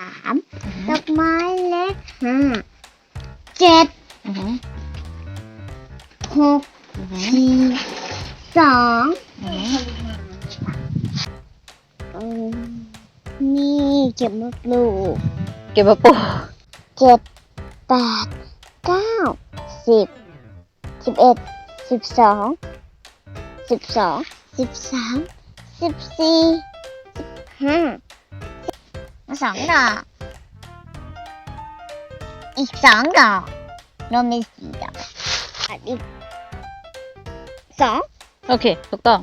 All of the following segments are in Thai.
สามดอกไม้เล็กห้าเจ็ดอือหือหกอือหือสี่สองอือหืออืมนี่เก็บมาปลูกเก็บมาปลูกเจ็ดแปดเก้าสิบสิบเอ็ดสิบสองสิบสองสิบสามสิบสี่สิบห้ามา สองดอกอีกสองดอกรวมเป็นสี่ดอกอันอีกสองโอเคถูกต้อง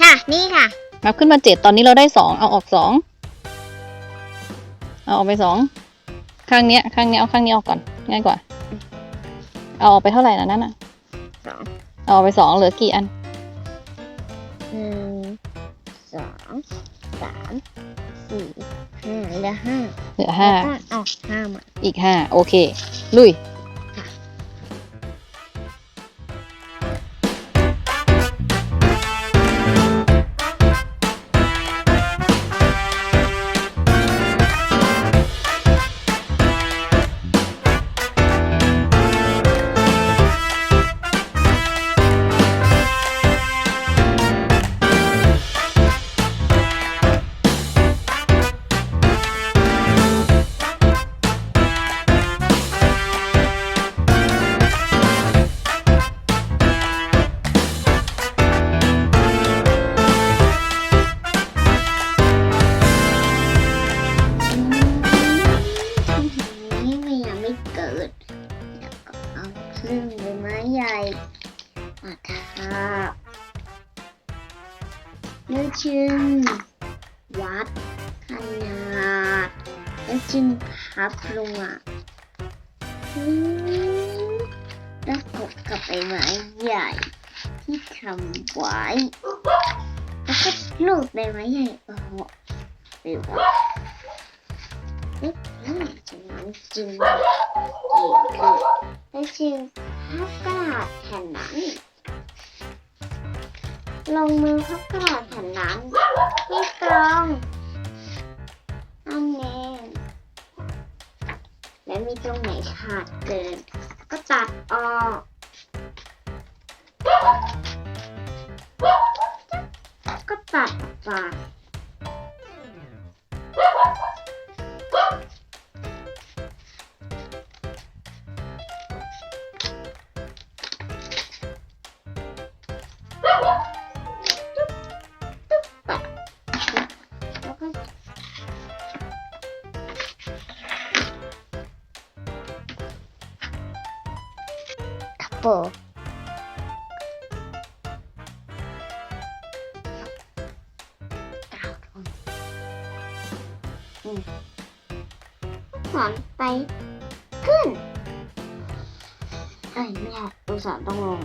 ค่ะนี่ค่ะนับขึ้นมาเจ็ดตอนนี้เราได้สองเอาออกสองเอาออกไปสองข้างเนี้ยข้างเนี้ยเอาข้างนี้ออกก่อนง่ายกว่า เอาออกไปเท่าไหร่นะนั่นอะสอง เอาออกไปสองเหลือกี่อันหนึ่งสองสามสี่ห้าเหลือห้าเหลือห้าแล้วก็เอาห้ามา อีกห้าโอเค ลุย ดแล้วก็เอาพึ่งใบไม้ใหญ่มาทาบแล้วจึงวัดขนาดแล้วจึงพับลงอะแล้วกดกับใบไม้ใหญ่ ที่ทำไว้แล้วก็ลูกใบไม้ใหญ่ออกไปวางอืมจากนั้นจึง เกี่ยวขึ้นและจึงพับกระดาษแผ่นนั้น ลงมือพับกระดาษแผ่นนั้นให้ตรงอันเองและมีตรงไหนขาดเกิน ก็ตัดออกก็ตัดออกไป ล้วก็กระโปรงกาวทองอืมสอนไปขึ้นเอ้ยไม่ใช่อุตส่าห์ต้องลง